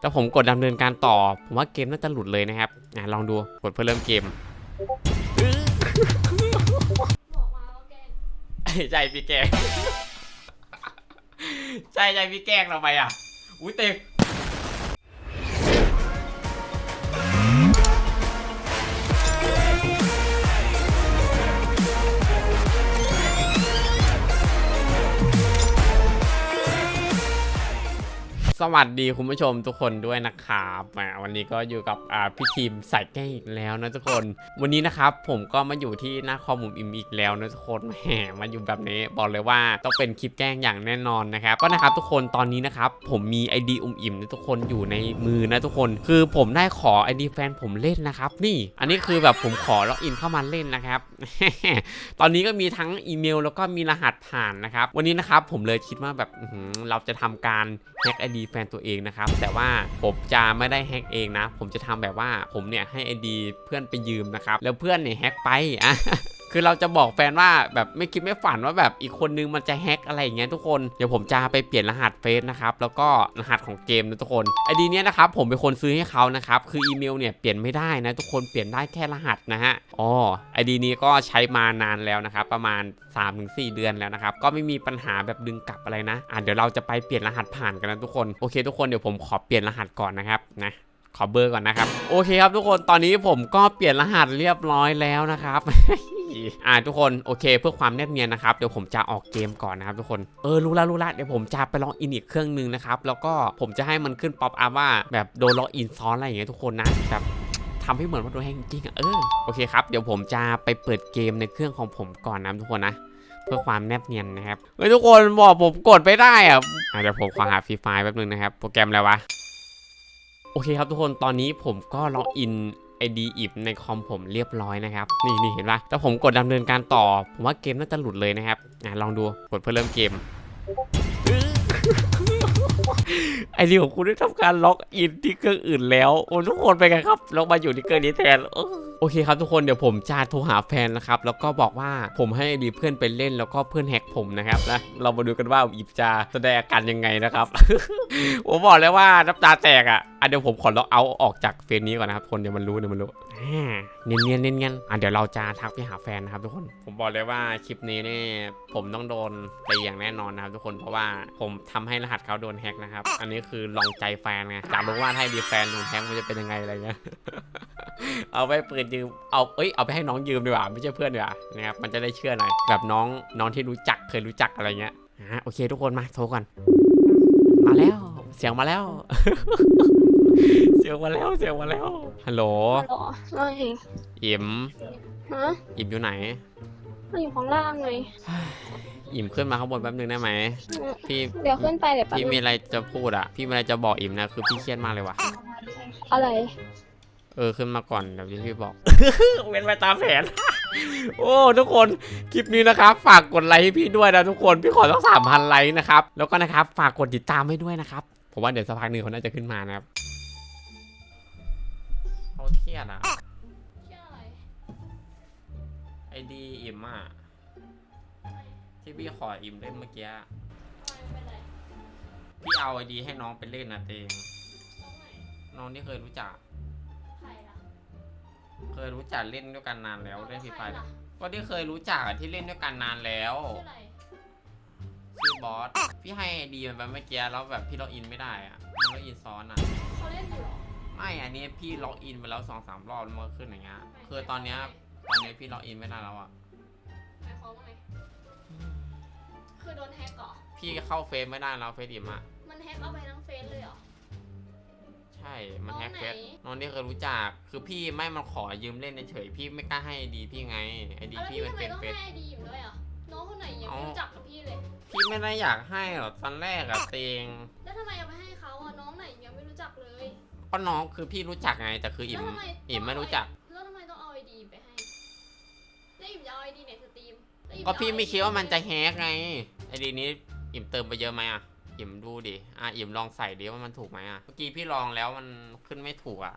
แต่ผมกดดำเนินการต่อ ผมว่าเกมน่าจะหลุดเลยนะครับอะลองดูกดเพื่อเริ่มเกมบอกมาว่าแกล้งใจพี่แกใจใจพี่แกล้งเราไปอะ อุ้ยเต็ม วัสดีคุณผู้ชมทุกคนด้วยนะครับวันนี้ก็อยู่กับพี่ทีมใส่แก้งอีกแล้วนะทุกคน วันนี้นะครับผมก็มาอยู่ที่หน้าคอมมุมอิมอีกแล้วนะทุกคนแหมมาอยู่แบบนี้บอกเลยว่าต้องเป็นคลิปแกล้งอย่างแน่นอนนะครับก็นะครับทุกคนตอนนี้นะครับผมมี ID อุมอิมนะทุกคนอยู่ในมือนะทุกคน คือผมได้ขอ ID แฟนผมเล่นนะครับนี่อันนี้คือแบบผมขอล็อกอินเข้ามาเล่นนะครับ ตอนนี้ก็มีทั้งอีเมล แล้วก็มีรหัสผ่านนะครับวันนี้นะครับผมเลยคิดว่าแบบเราจะทำการแฮ็ก ID แฟนตัวเองนะครับแต่ว่าผมจะไม่ได้แฮกเองนะ ผมจะทำแบบว่าผมเนี่ยให้ไอดีเพื่อนไปยืมนะครับแล้วเพื่อนเนี่ยแฮกไปอะ คือเราจะบอกแฟนว่าแบบไม่คิดไม่ฝันว่าแบบอีกคนนึงมันจะแฮ็กอะไรอย่างเงี้ยทุกคนเดี๋ยวผมจะไปเปลี่ยนรหัสเฟซนะครับแล้วก็รหัสของเกมนะทุกคนไอดีเนี้ยนะครับผมเป็นคนซื้อให้เขานะครับคืออีเมลเนี่ยเปลี่ยนไม่ได้นะทุกคนเปลี่ยนได้แค่รหัสนะฮะอ๋อไอดีนี้ก็ใช้มานานแล้วนะครับประมาณ 3-4 เดือนแล้วนะครับก็ไม่มีปัญหาแบบดึงกลับอะไรนะอะเดี๋ยวเราจะไปเปลี่ยนรหัสผ่านกันนะทุกคนโอเค ทุกคนเดี๋ยวผมขอเปลี่ยนรหัสก่อนนะครับนะขอเบอร์ก่อนนะครับ โอเคครับทุกคนตอนนี้ผมก็เปลี่ยนรหัสเรียบร้อยแล้วนะครับ อ่าทุกคนโอเค เพื่อความแนบเนียนนะครับเดี๋ยวผมจะออกเกมก่อนนะครับทุกคนเออรู้ละรู้ละเดี๋ยวผมจะไปลองอินอีกเครื่องหนึงนะครับแล้วก็ผมจะให้มันขึ้นป๊อปอัพว่าแบบโดนล็อกอินซ้อนอะไรอย่างเงี้ยทุกคนนะแบบทำให้เหมือนว่าโดนแฮงจริงๆอะเออโอเคครับเดี๋ยวผมจะไปเปิดเกมในเครื่องของผมก่อนนะทุกคนนะเพื่อความแนบเนียนนะครับเฮ้ยทุกคนบอกผมกดไม่ได้อะอะเดี๋ยวผมขอหาฟรีไฟล์แป๊บนึงนะครับ โปรแกรมอะไรวะ โอเคครับทุกคนตอนนี้ผมก็ล็อกอิน ID อิบในคอมผมเรียบร้อยนะครับ นี่นี่เห็นปะแต่ผมกดดำเนินการต่อ ผมว่าเกมน่าจะหลุดเลยนะครับอะลองดูกดเพื่อเริ่มเกมไอเดีของคุณได้ทำการล็อกอินที่เครื่องอื่นแล้วโอ้ทุกคนไปกันครับล็อกมาอยู่ที่เครื่องนี้แทน โอเคครับทุกคนเดี๋ยวผมจะโทรหาแฟนนะครับแล้วก็บอกว่าผมให้ดีเพื่อนไปเล่นแล้วก็เพื่อนแฮกผมนะครับนะเรามาดูกันว่าอิบจะแสดงอาการยังไงนะครับผมบอกเลยว่าน้ำตาแตกอะอะเดี๋ยวผมขอล็อกเอาออกจากเฟซนี้ก่อนนะครับคนเดี๋ยวมันรู้เดี๋ยวมันรู้เนียนเนียนเนียนเนียนอะเดี๋ยวเราจะทักไปหาแฟนนะครับทุกคนผมบอกเลยว่าคลิปนี้เนี่ยผมต้องโดนตีอย่างแน่นอนนะครับทุกคนเพราะว่าผมทำให้รหัสเขาโดนแฮกนะครับอันนี้คือลองใจแฟนไงอยากรู้ว่าถ้าดีแฟนโดนแฮกมันจะเป็นยังไงอะไรเงี้ย เอาไปเปิดยืม เอาเอ้ย เอาไปให้น้องยืมดีกว่า ไม่ใช่เพื่อนดีกว่า นะครับ มันจะได้เชื่อหน่อย แบบน้องน้องที่รู้จักเคยรู้จักอะไรเงี้ยอะโอเคทุกคนมาโทรก่อน มาแล้ว เสียงมาแล้ว เสียงมาแล้วเสียงมาแล้ว ฮัลโหล หรอไม่อิมฮะอิมอยู่ไหน มันอยู่ข้างล่างไงอิมขึ้นมาข้างบนแป๊บนึงได้ไหม พี่ เดี๋ยวขึ้นไปเดี๋ยวแป๊บพี่นึมีงอะไรจะพูดอะพี่มีอะไรจะบอกอิมนะ คือพี่เครียดมากเลยว่ะอะไร เออขึ้นมาก่อนเดี๋ยวที่พี่บอก เว้นไปตามแผน โอ้ทุกคนคลิปนี้นะครับ ฝากกดไลค์ให้พี่ด้วยนะทุกคนพี่ขอต้องสามพันไลค์นะครับแล้วก็นะครับฝากกดติดตามให้ด้วยนะครับผมว่าเดี๋ยวสักพักหนึ่งเขาน่าจะขึ้นมานะครับเขาเครียดอะไอดีอิมอะที่พี่ขออิมเล่นเมื่อกี้พี่เอาไอดีให้น้องไปเล่นนะเตงน้องที่เคยรู้จัก เคยรู้จักเล่นด้วยกันนานแล้วเล่นฟรีไฟร์ก็ที่เคยรู้จักอะที่เล่นด้วยกันนานแล้วชื่อบอสพี่ให้ไอดีมันไปเมื่อกี้แล้วแบบพี่ล็อกอินไม่ได้อะมันล็อกอินซ้อนอะเขาเล่นอยู่หรอไม่อันนี้พี่ล็อกอินไปแล้วสองสามรอบแล้วมันก็ขึ้นอย่างเงี้ยคือตอนเนี้ยตอนนี้พี่ล็อกอินไม่ได้แล้วอะหมายความว่าไงคือโดนแฮกเหรอพี่เข้าเฟซไม่ได้แล้วเฟซอิมอะมันแฮกเอาไปทั้ง ช่ มันแฮกน้องไหนเฟซน้องที่เคยรู้จัก คือพี่ไม่มันขอยืมเล่นเฉยๆพี่ไม่กล้าให้ไอดีพี่ไง ไอดีเอาแล้วพี่พี่มันทำไมเป็นต้องเฟให้ซไอดีอยู่ด้วยอะน้องคนไหนยังเอ้าไม่รู้จักกับพี่เลย พี่ไม่ได้อยากให้หรอกตอนแรกอะเตง แล้วทำไมเอาไปให้เขาอะน้องไหนยังไม่รู้จักเลยก็น้องคือพี่รู้จักไงแต่คืออิ่มแล้วทำไมอิ่มไม่รู้จัก แล้วทำไมต้องเอาไอดีไปให้ แล้วอิ่มจะเอาไอดีในสตรีมแล้วอิ่ก็จะพี่เอาไม่ ID คิดว่ามันจะแฮกไงไอดีนี้อิ่มเติมไปเยอะไหมอะ อิ่มดูดิ อะอิ่มลองใส่ดิว่ามันถูกไหมอะเมื่อกี้พี่ลองแล้วมันขึ้นไม่ถูกอะ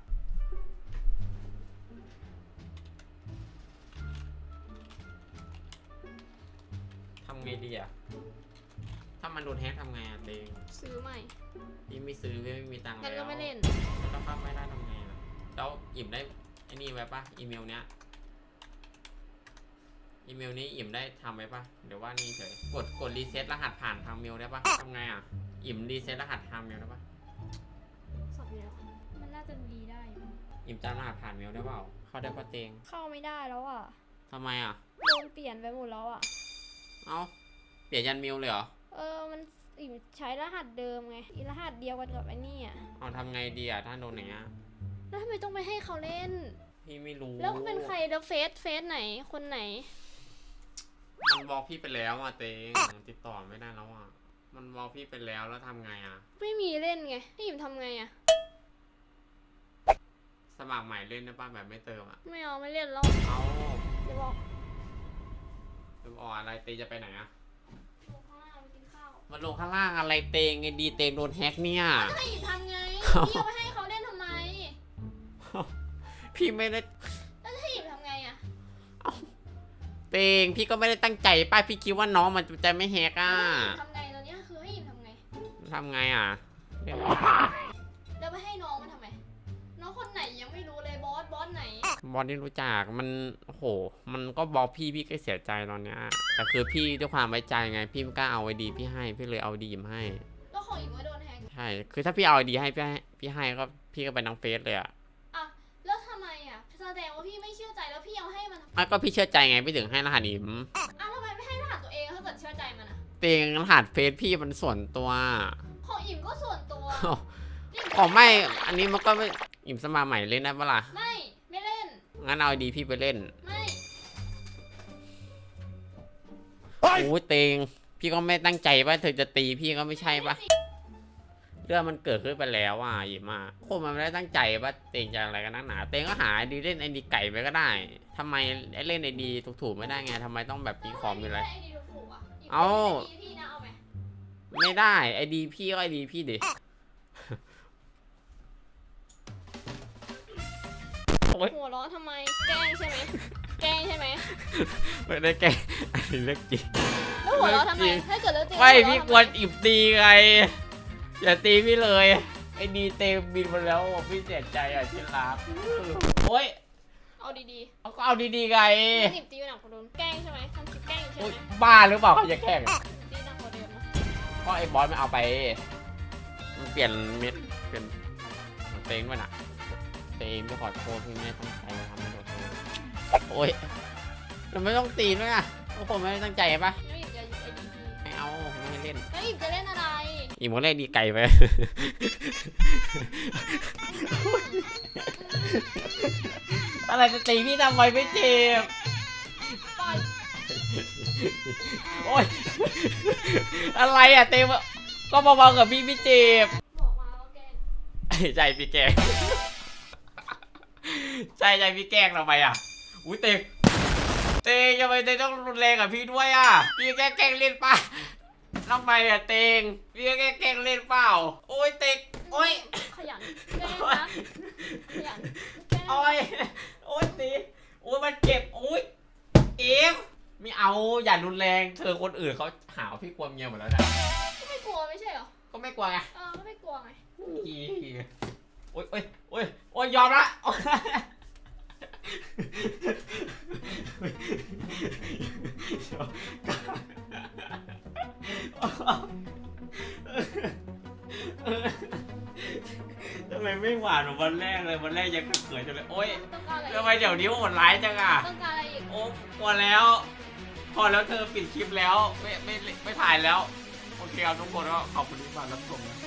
ทำไงดีอะถ้ามันโดนแฮกทำไงอะเตงซื้อใหม่พี่ไม่ซื้อพี่ไม่มีตังค์งั้นแล้วก็ไม่เล่นแล้วถ้าไม่ได้ทำไงล่ะแล้วอิ่มได้ไอ้นี่ไว้ปะอีเมลเนี้ย อีเมลนี้อิ่มได้ทำไว้ปะเดี๋ยวว่านี่เฉยกดกดรีเซ็ตรหัสผ่านทางเมลได้ปะทำไงอะ อิ่มรีเซ็ตรหัสทางเมลได้ปะสับเดียวมันน่าจะดีได้อยู่อิ่มจำรหัสผ่านเมลได้เปล่า เข้าได้ปะเตงเข้าไม่ได้แล้วอะทำไมอะโดนเปลี่ยนไปหมดแล้วอะ เอ้า เปลี่ยนยันเมลเลยเหรอ เออ มันอิ่มใช้รหัสเดิมไง อีรหัสเดียวกันกับไอ้นี่อะเอาทำไงดีอะถ้าโดนอย่างเงี้ยแล้วทำไมต้องไปให้เขาเล่น พี่ไม่รู้ แล้วเป็นใครแล้วเฟซเฟซไหน คนไหน มันบอกพี่ไปแล้วอะเตงติดต่อไม่ได้แล้วอะ มันบอกพี่ไปแล้วแล้วทำไงอะ ไม่มีเล่นไงให้หยิมทำไงอะสมัครใหม่เล่นได้ป่ะแบบไม่เติมอะ ไม่เอาไม่เล่นแล้ว เอาเดี๋ยวบอกเติมออกอะไรเตงจะไปไหนอะลงข้างล่างไปกินข้าวมันลงข้างล่างอะไรเตงไงดีเตงโดนแฮกเนี่ยให้หยิมทำไงเอาพี่เอาไปให้เขาเล่นทำไม พี่ไม่ได้ เตงพี่ก็ไม่ได้ตั้งใจป้าพี่คิดว่าน้องมันจะไม่แฮกอะทำไงตอนเนี้ยคือให้หยิมทำไง ทำไงอะเล่นแล้วไปให้น้องมันทำไม น้องคนไหนยังไม่รู้เลยบอสบอสไหน บอลที่รู้จักมันโอ้โห มันก็บอกพี่พี่ก็เสียใจตอนเนี้ยแต่คือพี่ด้วยความไว้ใจไง พี่ไม่กล้าเอาไว้ดีพี่ให้พี่เลยเอาดีมให้แล้วของหยิมก็โดนแฮกใช่คือถ้าพี่เอาไอดีให้พี่ให้พี่ให้ก็พี่ก็ไปน้องเฟซเลยอะอะแล้วทำไมอะแสดงว่าพี่ไม่ อะก็พี่เชื่อใจไงพี่ถึงให้รหัสอิมอะทำไมไม่ให้รหัสตัวเองถ้าเกิดเชื่อใจมันอะเตงรหัสเฟซพี่มันส่วนตัวของหยิมก็ส่วนตัวหยิมของไม่ อันนี้มันก็ไม่อิมสมาใหม่เล่นได้ปะล่ะไม่ไม่เล่นงั้นเอาไอดีพี่ไปเล่นไม่โอ้ยเตงพี่ก็ไม่ตั้งใจว่าเธอจะตีพี่ก็ไม่ใช่ปะ เรื่องมันเกิดขึ้นไปแล้วอะหยิบมาคนมันไม่ได้ตั้งใจว่าเตงจะอะไรกันนักหนาเตงก็หาไอดีเล่นไอดีไก่ไปก็ได้ทำไมไอเล่นไอดีถูกๆไม่ได้ไงทำไมต้องแบบมีของมีอะไรไอดีถูกๆอะเอาไอดีพี่นะเอาไหมไม่ได้ไอดีพี่ก็ไอดีพี่ดิโอ๊ยหัวเร้อนทำไมแกล้งใช่ไหมแกล้งใช่ไหมไม่ได้แกล้งอันนี้เรื่องจริงแล้วหัวเร้อนทำไมจริงถ้าเกิดเรื่องจริงไม่หัพี่เร้อนกวนอิบตีไง อย่าตีพี่เลย ไอ้ดีเตมบินมาแล้วอะพี่เสียใจอะที่รักโอ้ยเอาดีเอาก็เอาดีๆไงๆหนิบตีหนักกว่าเดิมแกล้งใช่ไหมทำคลิปแกล้งใช่โอ๊ยไหมบ้าหรือเปล่าเขาจะแกล้งอะตีหนักกว่าเดิมนะเพราะไอ้บอสมันเอาไป มันเปลี่ยนเม็ดเปลี่ยนของเตงด้วยน่ะเตงไม่ขอโทษพี่ไม่ได้ตั้งใจมาทำให้โดนโทษโอ้ยเราไม่ต้องตีด้วยอะพวกผมไม่ได้ตั้งใจปะแล้วหยิบจะหยิบไอดีพี่ไม่เอาไม่ให้เล่นแล้วหยิบจะเล่นอะไร อีโมเล่ดีไก่ไปอะไรจะตีพี่ทำไมไม่เจ็บโอ๊ยอะไรอะเต็มก็เบาๆกับพี่พี่เจ็บบอกมใจพี่แกงใจใจพี่แกงทำไมอะอุ้ยเต็มเตงทำไมเตงต้องรุนแรงกับพี่ด้วยอะพี่แกงแกงเล่นปะ ทำไมอะเตงพี่แกล้งแกล้งเล่นเปล่า โอ้ยเตงโอ้ยขยันแกล้งนะขยันแกล้งโอ้ยโอ้ยตีโอ้ยมันเจ็บโอ้ยเอฟไม่เอาอย่ารุนแรงเธอคนอื่นเขาหาว่าพี่กลัวเมียหมดแล้วนะไม่กลัวไม่ใช่เหรอ ก็ไม่กลัวไงเออก็ไม่กลัวไงอีโอ้ยโอ้ยโอ้ยโอ้ยยอมละานเหมือนวันแรกเลยวันแรกยังเขินๆอยู่เลยโอ้ยต้องการอะไรทำไมเดี๋ยวนี้โหดร้ายจังอะต้องการอะไรอีกโอ้พอแล้ว พอแล้วเธอปิดคลิปแล้วไม่ไม่ไม่ถ่ายแล้ว โอเคครับทุกคนก็ขอบคุณที่มารับชมนะ